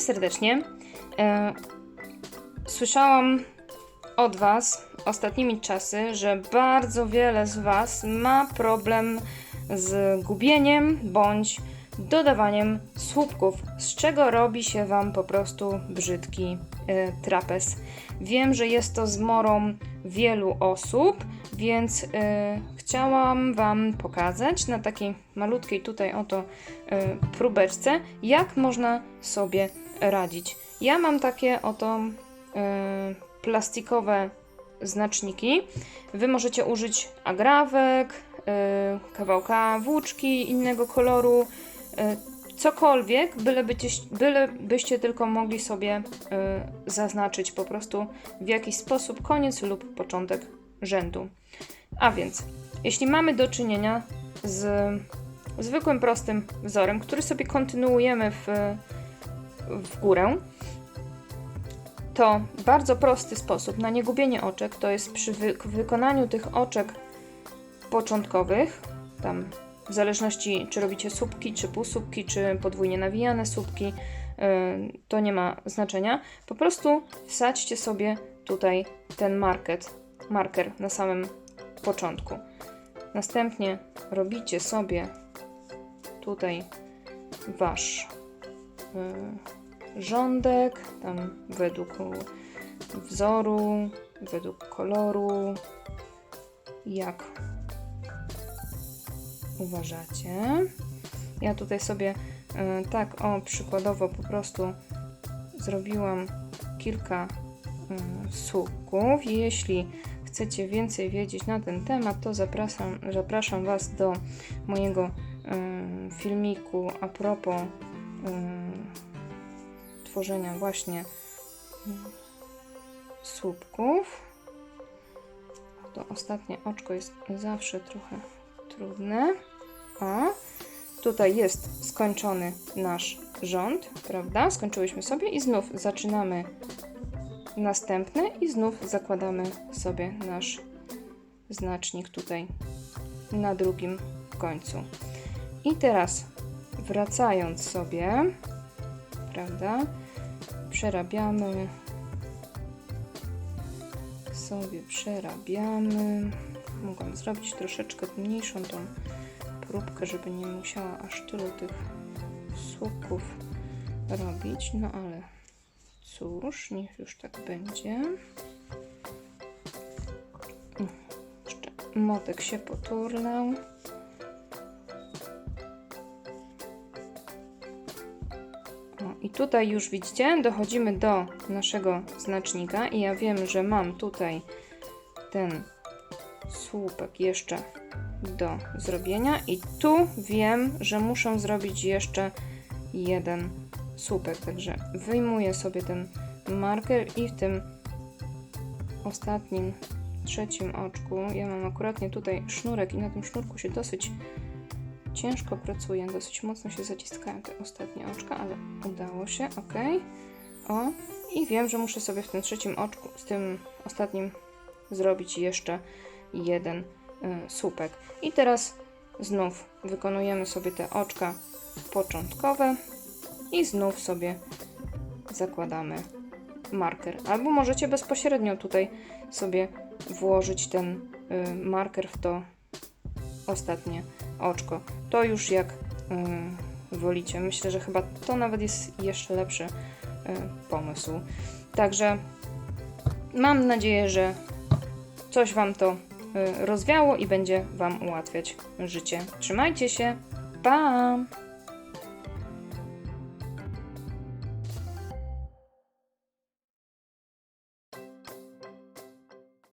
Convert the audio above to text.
serdecznie. E, słyszałam od Was ostatnimi czasy, że bardzo wiele z Was ma problem z gubieniem bądź dodawaniem słupków, z czego robi się Wam po prostu brzydki trapez. Wiem, że jest to zmorą wielu osób, więc e, chciałam Wam pokazać na takiej malutkiej tutaj oto e, próbeczce, jak można sobie radzić. Ja mam takie oto plastikowe znaczniki. Wy możecie użyć agrawek, kawałka włóczki innego koloru, cokolwiek, byle byście, byle byście tylko mogli sobie e, zaznaczyć po prostu w jakiś sposób koniec lub początek rzędu. A więc, jeśli mamy do czynienia z zwykłym, prostym wzorem, który sobie kontynuujemy w, w górę, to bardzo prosty sposób na niegubienie oczek to jest przy wy wykonaniu tych oczek początkowych, tam w zależności czy robicie słupki, czy półsłupki, czy podwójnie nawijane słupki, yy, to nie ma znaczenia. Po prostu wsadźcie sobie tutaj ten market, marker na samym początku. Następnie robicie sobie tutaj wasz yy, rządek, tam według wzoru, według koloru, jak uważacie. Ja tutaj sobie y, tak o przykładowo po prostu zrobiłam kilka y, słupków. Jeśli chcecie więcej wiedzieć na ten temat, to zapraszam, zapraszam Was do mojego y, filmiku a propos tworzenia właśnie słupków. To ostatnie oczko jest zawsze trochę trudne. O, tutaj jest skończony nasz rząd, prawda? Skończyłyśmy sobie i znów zaczynamy następny i znów zakładamy sobie nasz znacznik tutaj na drugim końcu. I teraz wracając sobie, prawda? Przerabiamy sobie przerabiamy. Mogłam zrobić troszeczkę mniejszą tą próbkę, żeby nie musiała aż tylu tych słupków robić. No ale cóż, niech już tak będzie. Jeszcze motek się poturlał. I tutaj już widzicie, dochodzimy do naszego znacznika i ja wiem, że mam tutaj ten słupek jeszcze do zrobienia i tu wiem, że muszę zrobić jeszcze jeden słupek, także wyjmuję sobie ten marker i w tym ostatnim, trzecim oczku, ja mam akuratnie tutaj sznurek i na tym sznurku się dosyć ciężko pracuje, dosyć mocno się zaciskają te ostatnie oczka, ale udało się, ok. O, i wiem, że muszę sobie w tym trzecim oczku, z tym ostatnim zrobić jeszcze jeden y, słupek. I teraz znów wykonujemy sobie te oczka początkowe i znów sobie zakładamy marker. Albo możecie bezpośrednio tutaj sobie włożyć ten y, marker w to ostatnie oczko. To już jak y, wolicie. Myślę, że chyba to nawet jest jeszcze lepszy pomysł. Także mam nadzieję, że coś Wam to rozwiało i będzie Wam ułatwiać życie. Trzymajcie się. Pa!